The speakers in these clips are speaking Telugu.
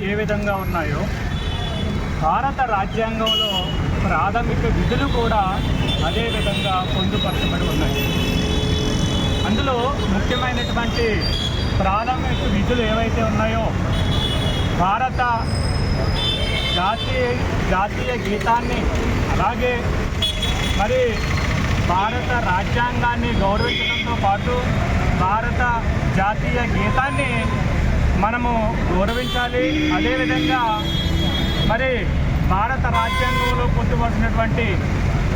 ఏ విధంగా ఉన్నాయో భారత రాజ్యాంగంలో ప్రాథమిక విధులు కూడా అదే విధంగా పొందుపరచబడి ఉన్నాయి. అందులో ముఖ్యమైనటువంటి ప్రాథమిక విధులు ఏవైతే ఉన్నాయో భారత జాతీయ జాతీయ గీతాన్ని అలాగే మరి భారత రాజ్యాంగాన్ని గౌరవించడంతో పాటు భారత జాతీయ గీతాన్ని మనము గౌరవించాలి. అదేవిధంగా మరి భారత రాజ్యాంగంలో పొందుపరిచినటువంటి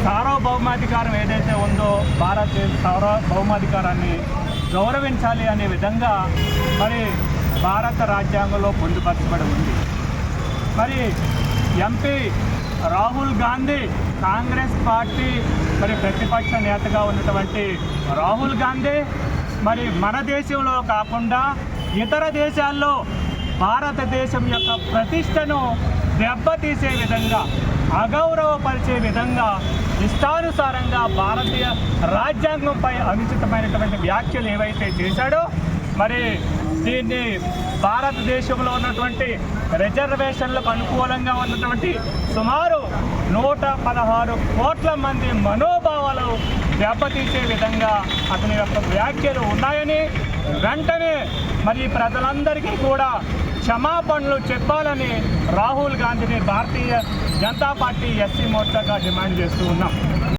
సార్వభౌమాధికారం ఏదైతే ఉందో భారతదేశ సార్వభౌమాధికారాన్ని గౌరవించాలి అనే విధంగా మరి భారత రాజ్యాంగంలో పొందుపరచబడి ఉంది. మరి ఎంపీ రాహుల్ గాంధీ కాంగ్రెస్ పార్టీ మరి ప్రతిపక్ష నేతగా ఉన్నటువంటి రాహుల్ గాంధీ మరి మన దేశంలో కాకుండా ఇతర దేశాల్లో భారతదేశం యొక్క ప్రతిష్టను దెబ్బతీసే విధంగా అగౌరవపరిచే విధంగా ఇష్టానుసారంగా భారతీయ రాజ్యాంగంపై అనుచితమైనటువంటి వ్యాఖ్యలు ఏవైతే చేశాడో మరి దీన్ని భారతదేశంలో ఉన్నటువంటి రిజర్వేషన్లకు అనుకూలంగా ఉన్నటువంటి సుమారు నూట పదహారు కోట్ల మంది మనోభావాలు దెబ్బతీసే విధంగా అతని యొక్క వ్యాఖ్యలు ఉన్నాయని వెంటనే మరి ప్రజలందరికీ కూడా క్షమాపణలు చెప్పాలని రాహుల్ గాంధీని భారతీయ జనతా పార్టీ ఎస్సీ మోర్చాగా డిమాండ్ చేస్తూ ఉన్నాం.